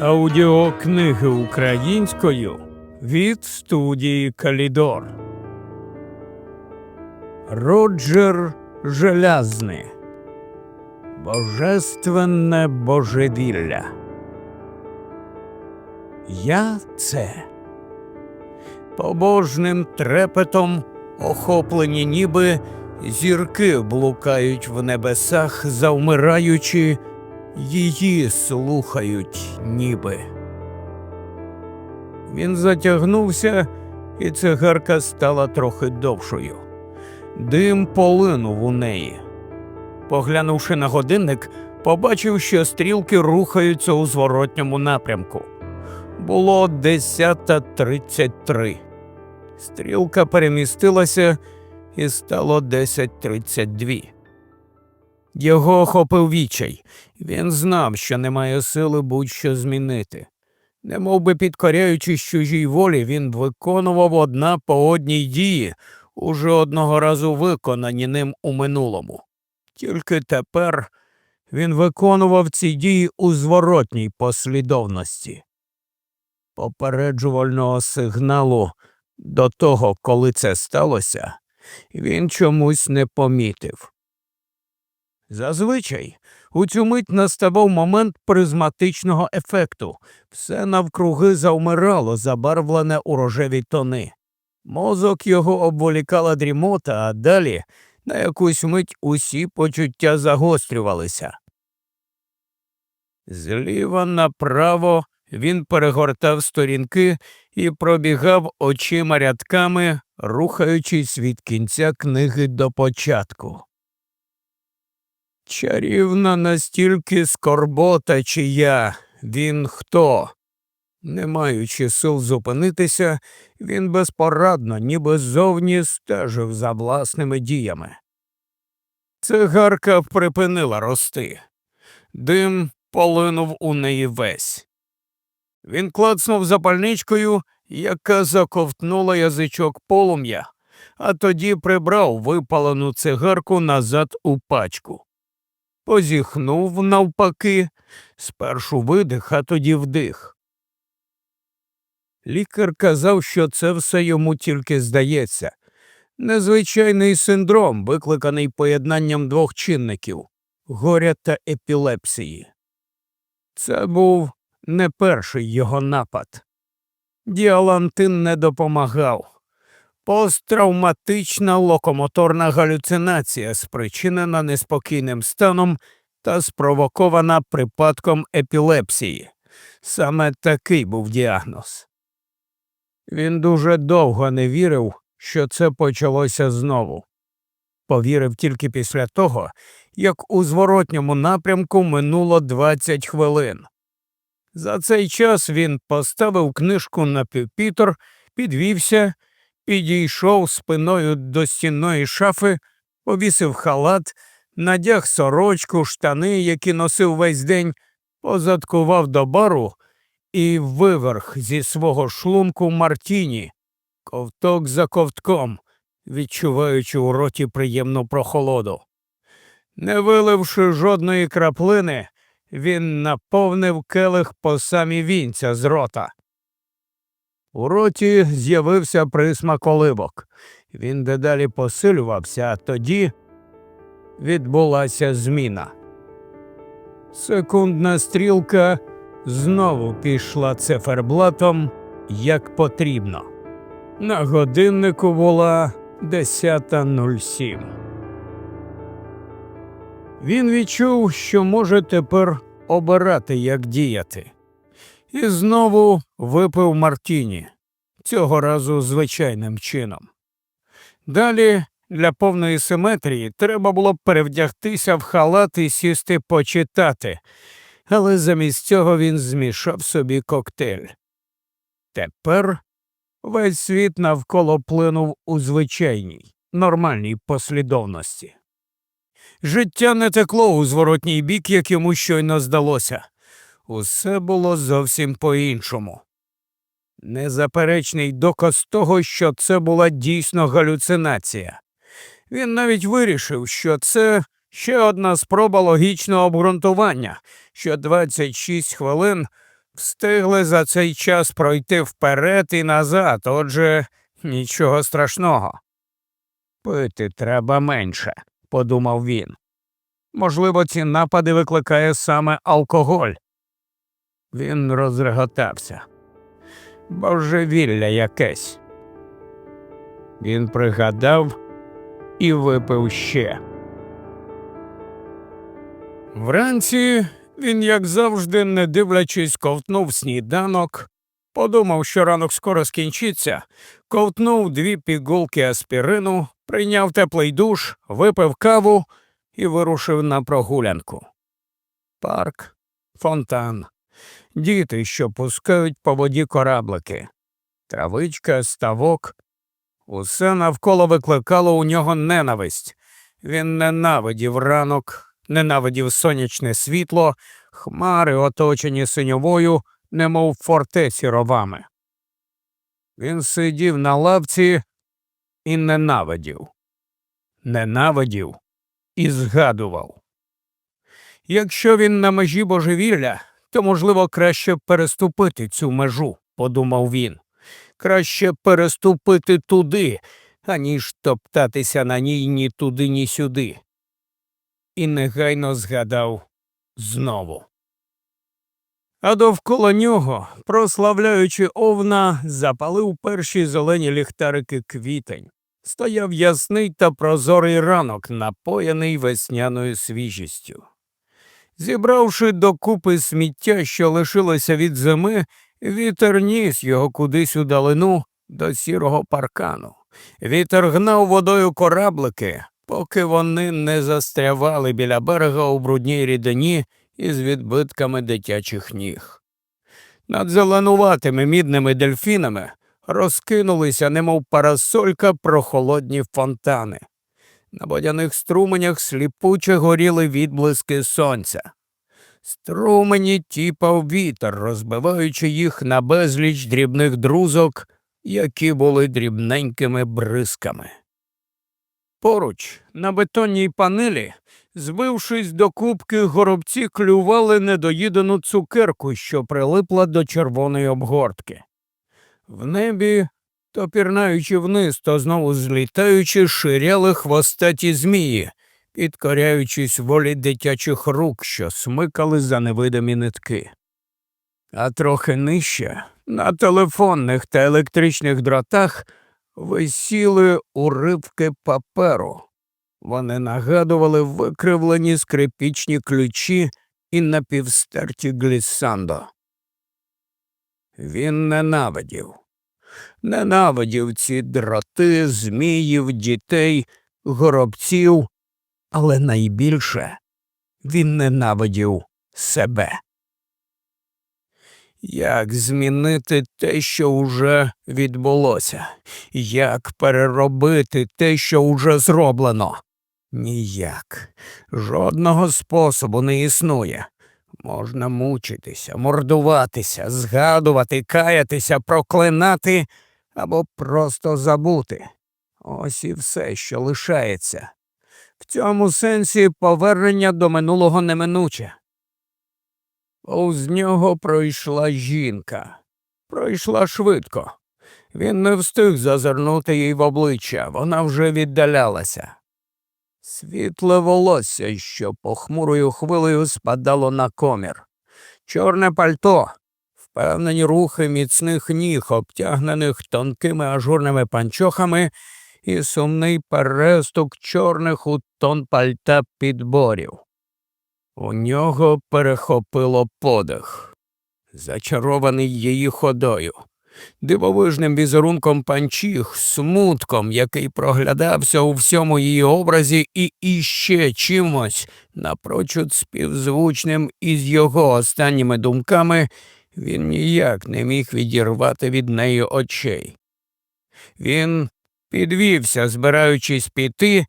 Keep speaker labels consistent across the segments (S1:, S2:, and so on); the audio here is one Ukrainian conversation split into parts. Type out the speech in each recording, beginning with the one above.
S1: Аудіокниги українською від студії Калідор. Роджер Желязний. Божественне божевілля. Я це. Побожним трепетом охоплені ніби зірки блукають в небесах, завмираючи, її слухають ніби. Він затягнувся, і цигарка стала трохи довшою. Дим полинув у неї. Поглянувши на годинник, побачив, що стрілки рухаються у зворотньому напрямку. Було 10.33. Стрілка перемістилася і стало 10.32. Його охопив відчай. Він знав, що немає сили будь-що змінити. Немов би підкоряючись чужій волі, він виконував одна по одній дії, уже одного разу виконані ним у минулому. Тільки тепер він виконував ці дії у зворотній послідовності. Попереджувального сигналу до того, коли це сталося, він чомусь не помітив. Зазвичай у цю мить наставав момент призматичного ефекту. Все навкруги завмирало, забарвлене у рожеві тони. Мозок його обволікала дрімота, а далі на якусь мить усі почуття загострювалися. Зліва направо він перегортав сторінки і пробігав очима рядками, рухаючись від кінця книги до початку. Чарівна настільки скорбота чия, він хто? Не маючи сил зупинитися, він безпорадно, ніби ззовні стежив за власними діями. Цигарка припинила рости. Дим полинув у неї весь. Він клацнув запальничкою, яка заковтнула язичок полум'я, а тоді прибрав випалену цигарку назад у пачку. Позіхнув навпаки, спершу видих, а тоді вдих. Лікар казав, що це все йому тільки здається. Незвичайний синдром, викликаний поєднанням двох чинників горя та епілепсії. Це був не перший його напад. Діалантин не допомагав. Посттравматична локомоторна галюцинація, спричинена неспокійним станом та спровокована припадком епілепсії. Саме такий був діагноз. Він дуже довго не вірив, що це почалося знову. Повірив тільки після того, як у зворотньому напрямку минуло 20 хвилин. За цей час він поставив книжку на пюпітр, підвівся, підійшов спиною до стінної шафи, повісив халат, надяг сорочку, штани, які носив весь день, позадкував до бару і виверх зі свого шлунку Мартіні, ковток за ковтком, відчуваючи у роті приємну прохолоду. Не виливши жодної краплини, він наповнив келих по самі вінця з рота. У роті з'явився присмак оливок. Він дедалі посилювався, а тоді відбулася зміна. Секундна стрілка знову пішла циферблатом як потрібно. На годиннику була 10.07. Він відчув, що може тепер обирати, як діяти. І знову випив Мартіні, цього разу звичайним чином. Далі для повної симетрії треба було перевдягтися в халат і сісти почитати, але замість цього він змішав собі коктейль. Тепер весь світ навколо плинув у звичайній, нормальній послідовності. Життя не текло у зворотній бік, як йому щойно здалося. Усе було зовсім по-іншому. Незаперечний доказ того, що це була дійсно галюцинація. Він навіть вирішив, що це ще одна спроба логічного обґрунтування, що 26 хвилин Встигли за цей час пройти вперед і назад, отже, нічого страшного. Пити треба менше, подумав він. Можливо, ці напади викликає саме алкоголь. Він розреготався. Божевілля якесь. Він пригадав і випив ще. Вранці він, як завжди, не дивлячись, ковтнув сніданок, подумав, що ранок скоро скінчиться, ковтнув дві пігулки аспірину, прийняв теплий душ, випив каву і вирушив на прогулянку. Парк, фонтан, діти, що пускають по воді кораблики, травичка, ставок. Усе навколо викликало у нього ненависть. Він ненавидів ранок, ненавидів сонячне світло, хмари, оточені синьовою, немов фортеці ровами. Він сидів на лавці і ненавидів, ненавидів і згадував. Якщо він на межі божевілля, то, можливо, краще переступити цю межу, подумав він. Краще переступити туди, аніж топтатися на ній ні туди, ні сюди і негайно згадав знову. А довкола нього, прославляючи овна, запалив перші зелені ліхтарики квітень. Стояв ясний та прозорий ранок, напоєний весняною свіжістю. Зібравши докупи сміття, що лишилося від зими, вітер ніс його кудись у далину до сірого паркану. Вітер гнав водою кораблики, поки вони не застрявали біля берега у брудній рідині із відбитками дитячих ніг. Над зеленуватими мідними дельфінами розкинулися, немов парасолька, прохолодні фонтани. На водяних струменях сліпуче горіли відблиски сонця. Струмені тіпав вітер, розбиваючи їх на безліч дрібних друзок, які були дрібненькими бризками. Поруч, на бетонній панелі, збившись до кубки, горобці клювали недоїдену цукерку, що прилипла до червоної обгортки. В небі, то пірнаючи вниз, то знову злітаючи, ширяли хвостаті змії, підкоряючись волі дитячих рук, що смикали за невидимі нитки. А трохи нижче, на телефонних та електричних дротах, висіли уривки паперу. Вони нагадували викривлені скрипічні ключі і напівстерті гліссандо. Він ненавидів, ненавидів ці дроти, зміїв, дітей, горобців, але найбільше він ненавидів себе. Як змінити те, що уже відбулося? Як переробити те, що уже зроблено? Ніяк. Жодного способу не існує. Можна мучитися, мордуватися, згадувати, каятися, проклинати або просто забути. Ось і все, що лишається. В цьому сенсі повернення до минулого неминуче. Повз нього пройшла жінка. Пройшла швидко. Він не встиг зазирнути їй в обличчя, вона вже віддалялася. Світле волосся, що похмурою хвилею спадало на комір, чорне пальто, впевнені рухи міцних ніг, обтягнених тонкими ажурними панчохами, і сумний перестук чорних у тон пальта підборів. У нього перехопило подих, зачарований її ходою, дивовижним візерунком панчіх, смутком, який проглядався у всьому її образі, і іще чимось, напрочуд співзвучним із його останніми думками, він ніяк не міг відірвати від неї очей. Він підвівся, збираючись піти,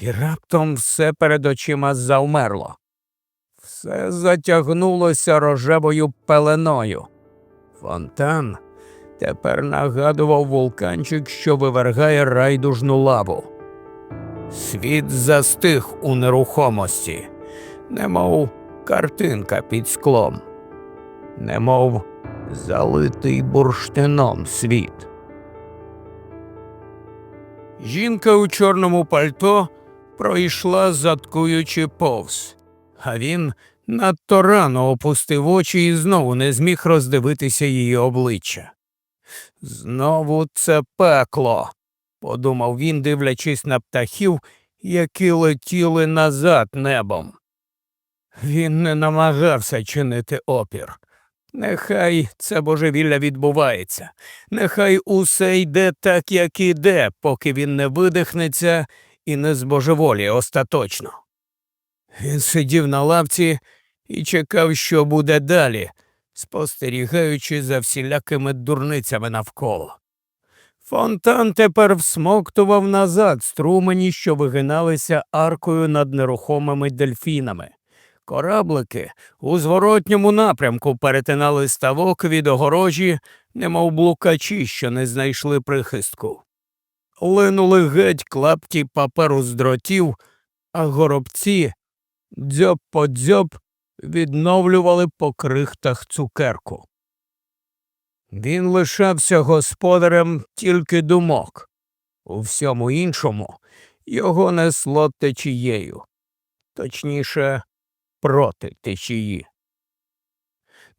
S1: і раптом все перед очима завмерло. Все затягнулося рожевою пеленою. Фонтан тепер нагадував вулканчик, що вивергає райдужну лаву. Світ застиг у нерухомості, немов картинка під склом. немов залитий бурштином світ. Жінка у чорному пальто пройшла, заткуючи повз, а він надто рано опустив очі і знову не зміг роздивитися її обличчя. Знову це пекло, подумав він, дивлячись на птахів, які летіли назад небом. Він не намагався чинити опір. Нехай це божевілля відбувається, нехай усе йде так, як іде, поки він не видихнеться і не збожеволіє остаточно. Він сидів на лавці і чекав, що буде далі, спостерігаючи за всілякими дурницями навколо. Фонтан тепер всмоктував назад струмені, що вигиналися аркою над нерухомими дельфінами. Кораблики у зворотньому напрямку перетинали ставок від огорожі, немов блукачі, що не знайшли прихистку. Линули геть клапті паперу з дротів, а горобці дзьоб по дзьоб відновлювали по крихтах цукерку. Він лишався господарем тільки думок. У всьому іншому його несло течією, точніше, проти течії.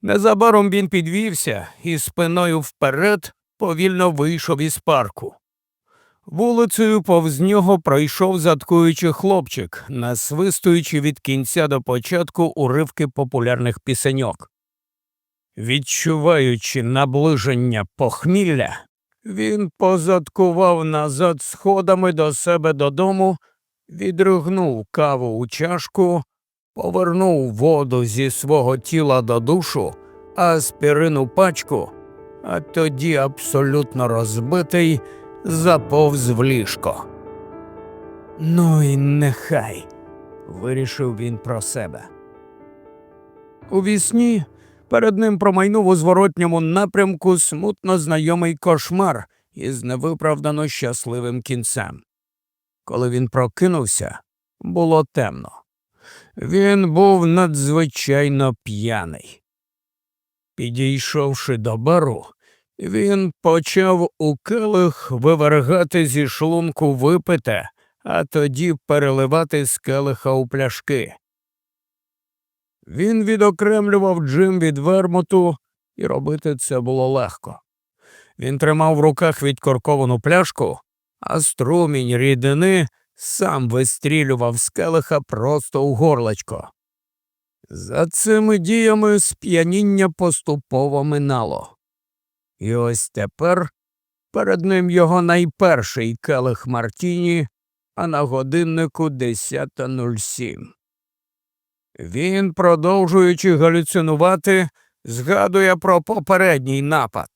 S1: Незабаром він підвівся і спиною вперед повільно вийшов із парку. Вулицею повз нього пройшов заткуючи хлопчик, насвистуючи від кінця до початку уривки популярних пісеньок. Відчуваючи наближення похмілля, він позадкував назад сходами до себе додому, відригнув каву у чашку, повернув воду зі свого тіла до душу, аспірину пачку, а тоді абсолютно розбитий заповз в ліжко. Ну і нехай, вирішив він про себе. У вісні перед ним промайнув у зворотньому напрямку смутно знайомий кошмар із невиправдано щасливим кінцем. Коли він прокинувся, було темно. Він був надзвичайно п'яний. Підійшовши до бару, він почав у келих вивергати зі шлунку випите, а тоді переливати з келиха у пляшки. Він відокремлював джим від вермуту, і робити це було легко. Він тримав в руках відкорковану пляшку, а струмінь рідини сам вистрілював з келиха просто у горлечко. За цими діями сп'яніння поступово минало. І ось тепер перед ним його найперший келих Мартіні, а на годиннику 10.07. Він, продовжуючи галюцинувати, згадує про попередній напад,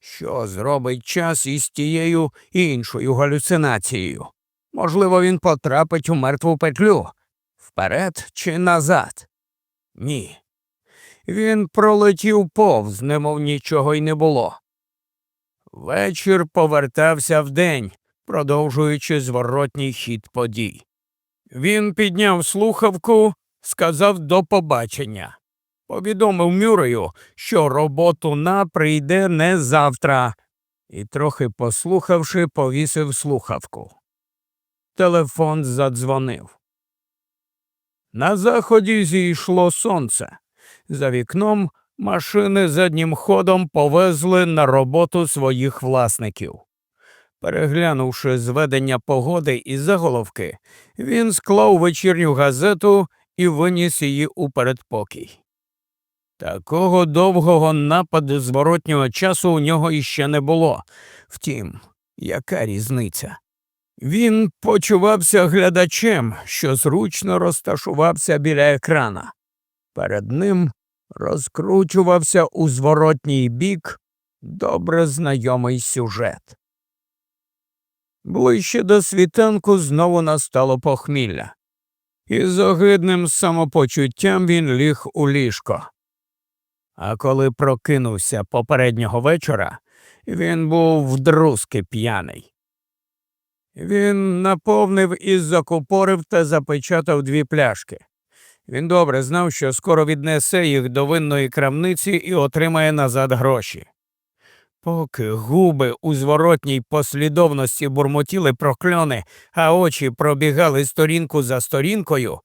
S1: що зробить час із тією іншою галюцинацією. Можливо, він потрапить у мертву петлю вперед чи назад. Ні. Він пролетів повз, немов нічого й не було. Вечір повертався вдень, продовжуючи зворотній хід подій. Він підняв слухавку, сказав до побачення. Повідомив Мюрею, що роботу на прийде не завтра, і, трохи послухавши, повісив слухавку. Телефон задзвонив. На заході зійшло сонце. За вікном машини заднім ходом повезли на роботу своїх власників. Переглянувши зведення погоди і заголовки, він склав вечірню газету і виніс її у передпокій. Такого довгого нападу зворотнього часу у нього іще не було. Втім, яка різниця? Він почувався глядачем, що зручно розташувався біля екрана. Перед ним розкручувався у зворотній бік добре знайомий сюжет. Ближче до світанку знову настало похмілля, і з огидним самопочуттям він ліг у ліжко. А коли прокинувся попереднього вечора, він був вдрузки п'яний. Він наповнив і закупорив та запечатав дві пляшки. Він добре знав, що скоро віднесе їх до винної крамниці і отримає назад гроші. Поки губи у зворотній послідовності бурмотіли прокльони, а очі пробігали сторінку за сторінкою,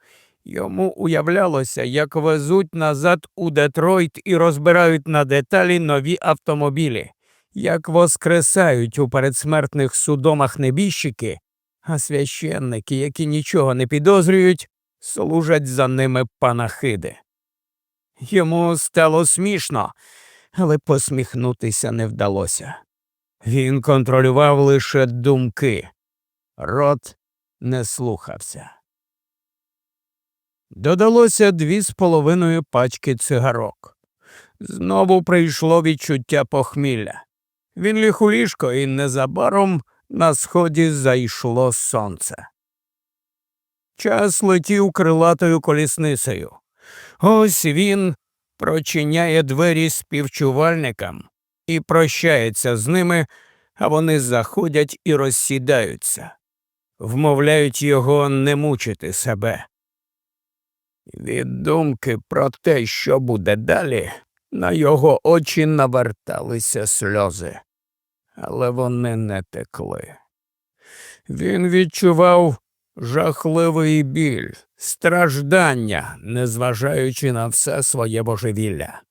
S1: йому уявлялося, як везуть назад у Детройт і розбирають на деталі нові автомобілі, як воскресають у передсмертних судомах небіжчики, а священники, які нічого не підозрюють, служать за ними панахиди. Йому стало смішно, але посміхнутися не вдалося. Він контролював лише думки, рот не слухався. Додалося дві з половиною пачки цигарок. Знову прийшло відчуття похмілля. Він ліг у ліжко і незабаром на сході зайшло сонце. Час летів крилатою колісницею. Ось він прочиняє двері співчувальникам і прощається з ними, а вони заходять і розсідаються, вмовляють його не мучити себе. Від думки про те, що буде далі, на його очі наверталися сльози, але вони не текли. Він відчував жахливий біль, страждання, незважаючи на все своє божевілля,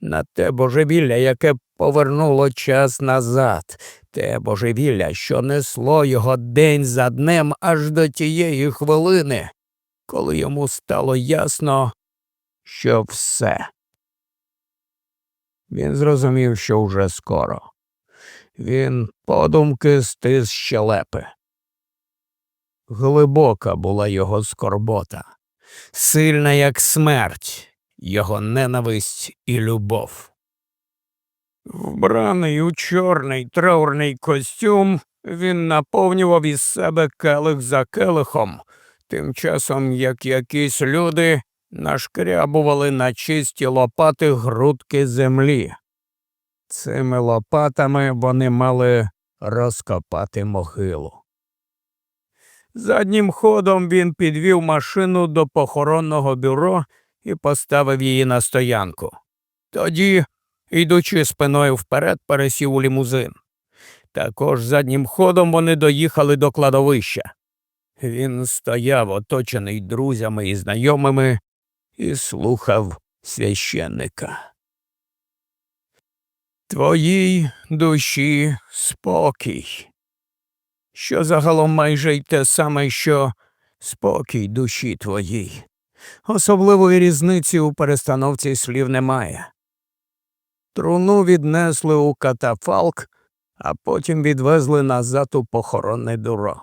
S1: на те божевілля, яке повернуло час назад, те божевілля, що несло його день за днем аж до тієї хвилини, коли йому стало ясно, що все. Він зрозумів, що вже скоро. Він подумки стис щелепи. Глибока була його скорбота, сильна, як смерть, його ненависть і любов. Вбраний у чорний траурний костюм, він наповнював із себе келих за келихом, тим часом як якісь люди нашкрябували на чисті лопати грудки землі. Цими лопатами вони мали розкопати могилу. Заднім ходом він підвів машину до похоронного бюро і поставив її на стоянку. Тоді, йдучи спиною вперед, пересів у лімузин. Також заднім ходом вони доїхали до кладовища. Він стояв, оточений друзями і знайомими, і слухав священника. Твоїй душі спокій, що загалом майже й те саме, що спокій душі твоїй. Особливої різниці у перестановці слів немає. Труну віднесли у катафалк, а потім відвезли назад у похоронне бюро.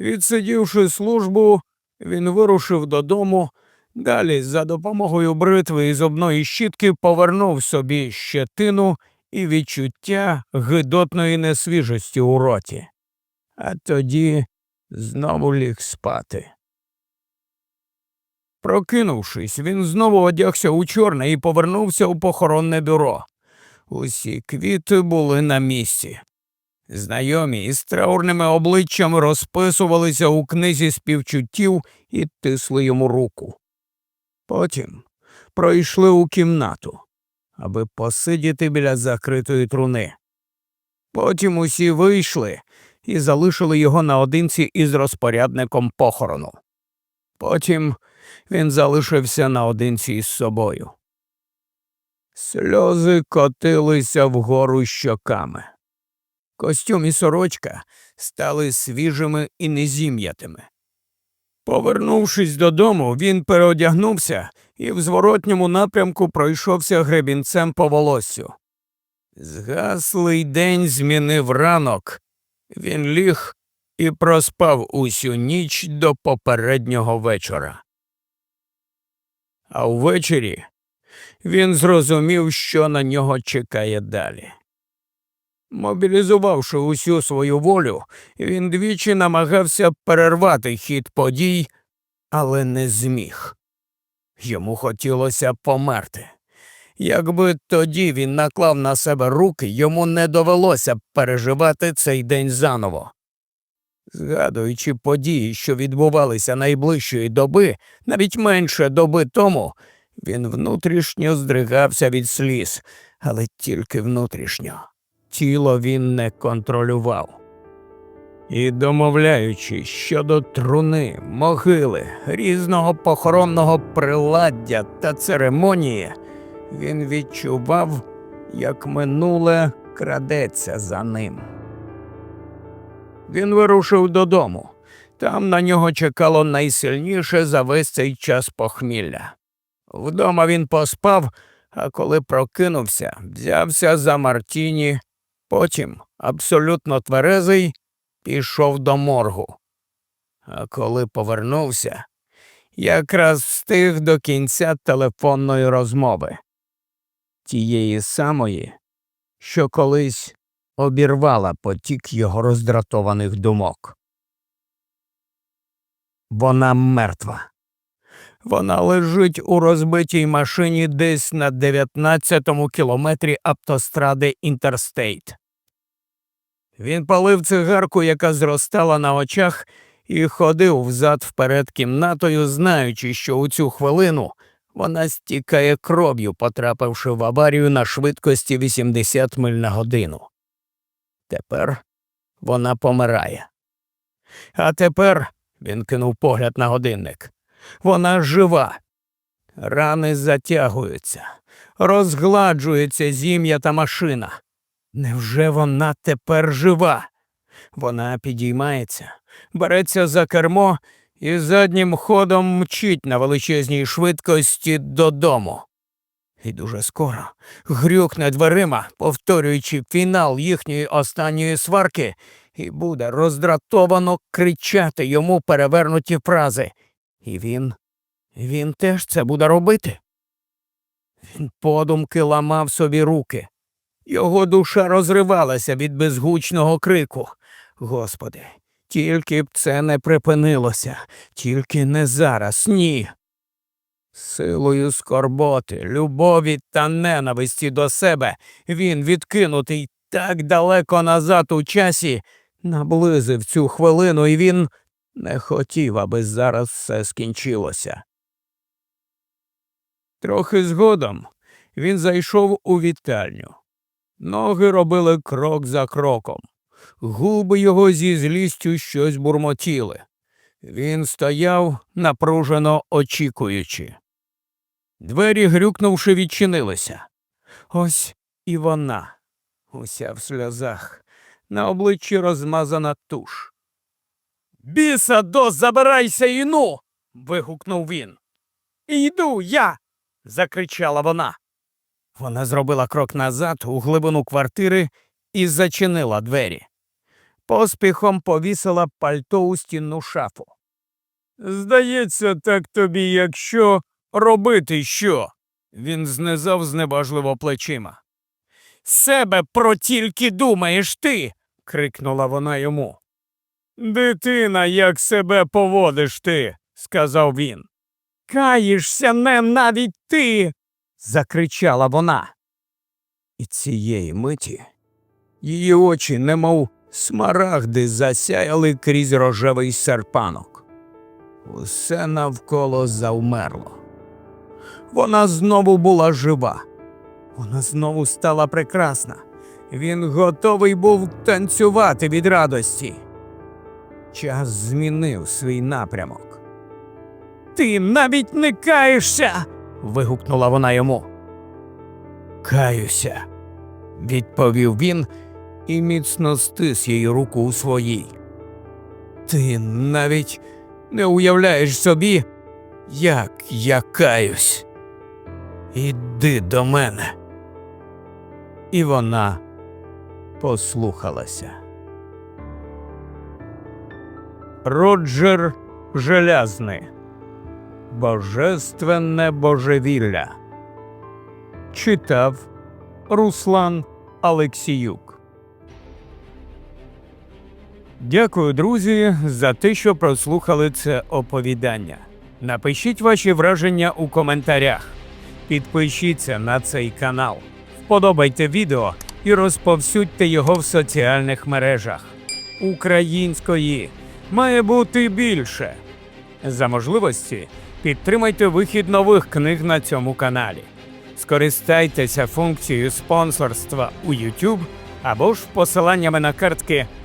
S1: Відсидівши службу, він вирушив додому, далі за допомогою бритви і зубної щітки повернув собі щетину і відчуття гидотної несвіжості у роті, а тоді знову ліг спати. Прокинувшись, він знову одягся у чорне і повернувся у похоронне бюро. Усі квіти були на місці. Знайомі із траурними обличчями розписувалися у книзі співчуттів і тисли йому руку. Потім пройшли у кімнату, аби посидіти біля закритої труни. Потім усі вийшли і залишили його наодинці із розпорядником похорону. Потім він залишився наодинці із собою. Сльози котилися вгору щоками. Костюм і сорочка стали свіжими і незім'ятими. Повернувшись додому, він переодягнувся і в зворотньому напрямку пройшовся гребінцем по волоссю. Згаслий день змінив ранок. Він ліг і проспав усю ніч до попереднього вечора. А ввечері він зрозумів, що на нього чекає далі. Мобілізувавши усю свою волю, він двічі намагався перервати хід подій, але не зміг. Йому хотілося померти. Якби тоді він наклав на себе руки, йому не довелося б переживати цей день заново. Згадуючи події, що відбувалися найближчої доби, навіть менше доби тому, він внутрішньо здригався від сліз, але тільки внутрішньо. Тіло він не контролював. І домовляючись щодо труни, могили, різного похоронного приладдя та церемонії, він відчував, як минуле крадеться за ним. Він вирушив додому. Там на нього чекало найсильніше за весь цей час похмілля. Вдома він поспав, а коли прокинувся, взявся за Мартіні, потім, абсолютно тверезий, пішов до моргу. А коли повернувся, якраз встиг до кінця телефонної розмови. Тієї самої, що колись обірвала потік його роздратованих думок. Вона мертва. Вона лежить у розбитій машині десь на 19-му кілометрі автостради Інтерстейт. Він палив цигарку, яка зростала на очах, і ходив взад вперед кімнатою, знаючи, що у цю хвилину вона стікає кров'ю, потрапивши в аварію на швидкості 80 миль на годину. Тепер вона помирає. А тепер він кинув погляд на годинник. Вона жива. Рани затягуються, розгладжується зім'я та машина. Невже вона тепер жива? Вона підіймається, береться за кермо і заднім ходом мчить на величезній швидкості додому. І дуже скоро грюкне дверима, повторюючи фінал їхньої останньої сварки, і буде роздратовано кричати йому перевернуті фрази. І він, він теж це буде робити. Він подумки ламав собі руки. Його душа розривалася від безгучного крику. Господи, тільки б це не припинилося, тільки не зараз, ні. Силою скорботи, любові та ненависті до себе він, відкинутий так далеко назад у часі, наблизив цю хвилину, і він не хотів, аби зараз все скінчилося. Трохи згодом він зайшов у вітальню. Ноги робили крок за кроком. Губи його зі злістю щось бурмотіли. Він стояв, напружено очікуючи. Двері, грюкнувши, відчинилися. Ось і вона, уся в сльозах, на обличчі розмазана туш. Біса до забирайся іну. вигукнув він. Йду я. закричала вона. Вона зробила крок назад у глибину квартири і зачинила двері. Поспіхом повісила пальто у стінну шафу. Здається, так тобі, якщо робити що? Він знизав зневажливо плечима. Себе про тільки думаєш ти. крикнула вона йому. Дитина, як себе поводиш ти, сказав він. Каєшся не навіть ти. закричала вона. І цієї миті її очі, немов смарагди, засяяли крізь рожевий серпанок. Усе навколо завмерло. Вона знову була жива. Вона знову стала прекрасна. Він готовий був танцювати від радості. Час змінив свій напрямок. Ти навіть не каєшся. вигукнула вона йому. Каюся, відповів він і міцно стис її руку у своїй. Ти навіть не уявляєш собі, як я каюсь. Іди до мене. І вона послухалася. Роджер Желязний. Божественне божевілля. Читав Руслан Алексіюк. Дякую, друзі, за те, що прослухали це оповідання. Напишіть ваші враження у коментарях. Підпишіться на цей канал, вподобайте відео і розповсюдьте його в соціальних мережах. Української має бути більше. За можливості підтримайте вихід нових книг на цьому каналі. Скористайтеся функцією спонсорства у YouTube або ж посиланнями на картки